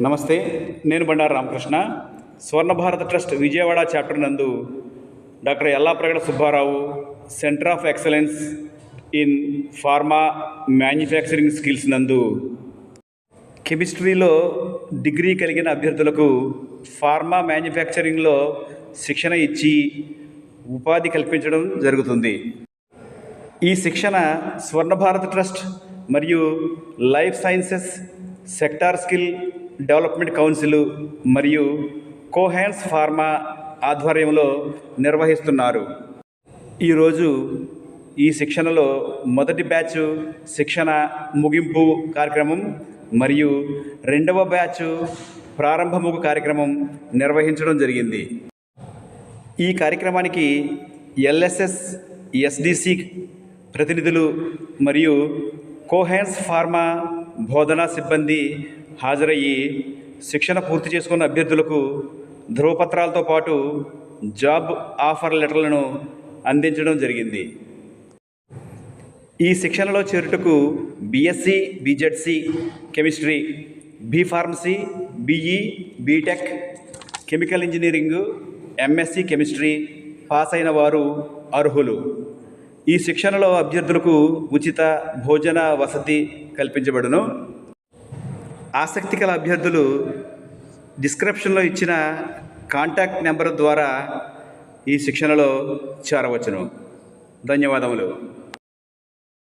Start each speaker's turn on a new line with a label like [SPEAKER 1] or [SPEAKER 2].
[SPEAKER 1] నమస్తే నేను బండారు రామకృష్ణ. స్వర్ణ భారత ట్రస్ట్ విజయవాడ చాప్టర్ నందు doctor Yellapragada Subbarao centre of excellence in pharma manufacturing skills నందు కెమిస్ట్రీలో డిగ్రీ కలిగిన అభ్యర్థులకు ఫార్మా మ్యానుఫ్యాక్చరింగ్లో శిక్షణ ఇచ్చి ఉపాధి కల్పించడం జరుగుతుంది. ఈ శిక్షణ స్వర్ణ భారత్ ట్రస్ట్ మరియు life sciences sector skill development council మరియు కోహాన్స్ ఫార్మా ఆధ్వర్యంలో నిర్వహిస్తున్నారు. ఈరోజు ఈ శిక్షణలో మొదటి బ్యాచ్ శిక్షణ ముగింపు కార్యక్రమం మరియు రెండవ బ్యాచ్ ప్రారంభముగు కార్యక్రమం నిర్వహించడం జరిగింది. ఈ కార్యక్రమానికి ఎల్ఎస్ఎస్ ఎస్డిసి ప్రతినిధులు మరియు కోహాన్స్ ఫార్మా బోధనా సిబ్బంది హాజరయ్యి శిక్షణ పూర్తి చేసుకున్న అభ్యర్థులకు ధ్రువపత్రాలతో పాటు జాబ్ ఆఫర్ లెటర్లను అందించడం జరిగింది. ఈ శిక్షణలో చేరుటకు BSc BZC chemistry B pharmacy BE BTech chemical engineering MSc chemistry pass అయిన వారు అర్హులు. ఈ శిక్షణలో అభ్యర్థులకు ఉచిత భోజన వసతి కల్పించబడును. ఆసక్తి గల అభ్యర్థులు డిస్క్రిప్షన్లో ఇచ్చిన కాంటాక్ట్ నెంబర్ ద్వారా ఈ శిక్షణలో చేరవచ్చును. ధన్యవాదములు.